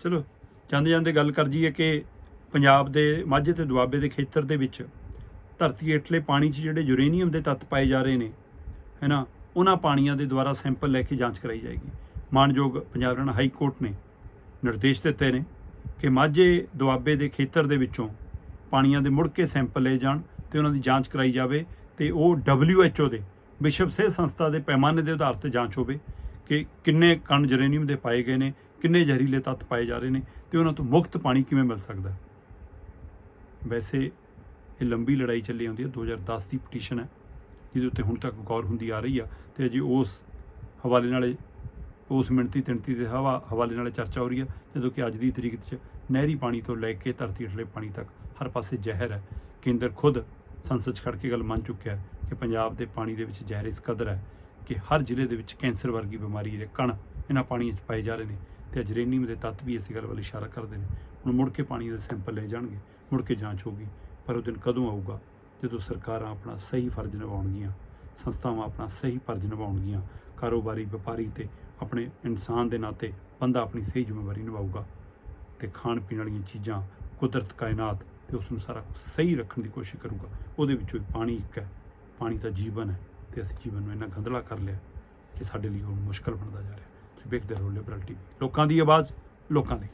ਚਲੋ, ਜਾਂਦੇ ਜਾਂਦੇ ਗੱਲ ਕਰ ਜੀਏ ਕਿ ਪੰਜਾਬ ਦੇ ਮਾਝੇ ਤੇ ਦੁਆਬੇ ਦੇ ਖੇਤਰ ਦੇ ਵਿੱਚ ਧਰਤੀ ਹੇਠਲੇ ਪਾਣੀ 'ਚ ਜਿਹੜੇ ਯੂਰੇਨੀਅਮ ਦੇ ਤੱਤ ਪਾਏ ਜਾ ਰਹੇ ਨੇ, ਹੈਨਾ, ਉਹਨਾਂ ਪਾਣੀਆਂ ਦੇ ਦੁਆਰਾ ਸੈਂਪਲ ਲੈ ਕੇ ਜਾਂਚ ਕਰਾਈ ਜਾਏਗੀ। ਮਾਨਯੋਗ ਪੰਜਾਬ ਹਰਿਆਣਾ ਹਾਈ ਕੋਰਟ ਨੇ ਨਿਰਦੇਸ਼ ਦਿੱਤੇ ਨੇ ਕਿ ਮਾਝੇ ਦੁਆਬੇ ਦੇ ਖੇਤਰ ਦੇ ਵਿੱਚੋਂ ਪਾਣੀਆਂ ਦੇ ਮੁੜ ਕੇ ਸੈਂਪਲ ਲਏ ਜਾਣ ਤੇ ਉਹਨਾਂ ਦੀ ਜਾਂਚ ਕਰਾਈ ਜਾਵੇ ਤੇ ਉਹ WHO ਦੇ, ਵਿਸ਼ਵ ਸਿਹਤ ਸੰਸਥਾ ਦੇ ਪੈਮਾਨੇ ਦੇ ਆਧਾਰ ਤੇ ਜਾਂਚ ਹੋਵੇ। ਕਿ ਕਿੰਨੇ ਕਣ ਜਰੇਨੀਅਮ ਦੇ ਪਾਏ ਗਏ ਨੇ, ਕਿੰਨੇ ਜ਼ਹਿਰੀਲੇ ਤੱਤ ਪਾਏ ਜਾ ਰਹੇ ਨੇ ਤੇ ਉਹਨਾਂ ਤੋਂ ਮੁਕਤ ਪਾਣੀ ਕਿਵੇਂ ਮਿਲ ਸਕਦਾ? ਵੈਸੇ ਇਹ ਲੰਬੀ ਲੜਾਈ ਚੱਲੀ ਆਉਂਦੀ ਹੈ 2010 ਦੀ ਪਟੀਸ਼ਨ ਹੈ, ਜਿਹਦੇ ਉੱਤੇ ਹੁਣ ਤੱਕ ਗੌਰ ਹੁੰਦੀ ਆ ਰਹੀ ਆ ਤੇ ਅਜੇ ਉਸ ਹਵਾਲੇ ਨਾਲੇ, ਉਸ ਮਿਣਤੀ ਤਿਣਤੀ ਦੇ ਹਵਾ, ਹਵਾਲੇ ਨਾਲੇ ਚਰਚਾ ਹੋ ਰਹੀ ਆ, ਜਦੋਂ ਕਿ ਅੱਜ ਦੀ ਤਰੀਕ 'ਚ ਨਹਿਰੀ ਪਾਣੀ ਤੋਂ ਲੈ ਕੇ ਧਰਤੀ ਹੇਠਲੇ ਪਾਣੀ ਤੱਕ ਹਰ ਪਾਸੇ ਜ਼ਹਿਰ ਹੈ। ਕੇਂਦਰ ਖੁਦ ਸੰਸਦ 'ਚ ਖੜ ਕੇ ਗੱਲ ਮੰਨ ਚੁੱਕਿਆ ਕਿ ਪੰਜਾਬ ਦੇ ਪਾਣੀ ਦੇ ਵਿੱਚ ਜ਼ਹਿਰ ਇਸ ਕਦਰ ਹੈ। ਕਿ ਹਰ ਜ਼ਿਲ੍ਹੇ ਦੇ ਵਿੱਚ ਕੈਂਸਰ ਵਰਗੀ ਬਿਮਾਰੀ ਦੇ ਕਣ ਇਹਨਾਂ ਪਾਣੀਆਂ 'ਚ ਪਾਏ ਜਾ ਰਹੇ ਨੇ ਤੇ ਜਰੇਨੀਅਮ ਦੇ ਤੱਤ ਵੀ ਇਸ ਗੱਲ ਵੱਲ ਇਸ਼ਾਰਾ ਕਰਦੇ ਨੇ। ਹੁਣ ਮੁੜ ਕੇ ਪਾਣੀ ਦੇ ਸੈਂਪਲ ਲੈ ਜਾਣਗੇ, ਮੁੜ ਕੇ ਜਾਂਚ ਹੋਗੀ ਪਰ ਉਹ ਦਿਨ ਕਦੋਂ ਆਊਗਾ? ਜਦੋਂ ਸਰਕਾਰਾਂ ਆਪਣਾ ਸਹੀ ਫਰਜ਼ ਨਿਭਾਉਣਗੀਆਂ, ਸੰਸਥਾਵਾਂ ਆਪਣਾ ਸਹੀ ਫਰਜ਼ ਨਿਭਾਉਣਗੀਆਂ, ਕਾਰੋਬਾਰੀ ਵਪਾਰੀ ਤੇ ਆਪਣੇ ਇਨਸਾਨ ਦੇ ਨਾਤੇ ਬੰਦਾ ਆਪਣੀ ਸਹੀ ਜ਼ਿੰਮੇਵਾਰੀ ਨਿਭਾਊਗਾ ਤੇ ਖਾਣ ਪੀਣ ਵਾਲੀਆਂ ਚੀਜ਼ਾਂ, ਕੁਦਰਤ, ਕਾਇਨਾਤ ਤੇ ਉਸ ਨੂੰ ਸਾਰਾ ਕੁਛ ਸਹੀ ਰੱਖਣ ਦੀ ਕੋਸ਼ਿਸ਼ ਕਰੂਗਾ। ਉਹਦੇ ਵਿੱਚੋਂ ਇੱਕ ਪਾਣੀ ਇੱਕ ਹੈ, ਪਾਣੀ ਤਾਂ ਜੀਵਨ ਹੈ। ਤੇ ਅਸੀਂ ਜੀਵਨ ਨੂੰ ਇੰਨਾ ਗੰਧਲਾ ਕਰ ਲਿਆ ਕਿ ਸਾਡੇ ਲਈ ਹੁਣ ਮੁਸ਼ਕਲ ਬਣਦਾ ਜਾ ਰਿਹਾ। ਤੁਸੀਂ ਵੇਖਦੇ ਰਹੋ ਲਿਬਰਲ ਟੀਵੀ ਲੋਕਾਂ ਦੀ ਆਵਾਜ਼, ਲੋਕਾਂ ਲਈ।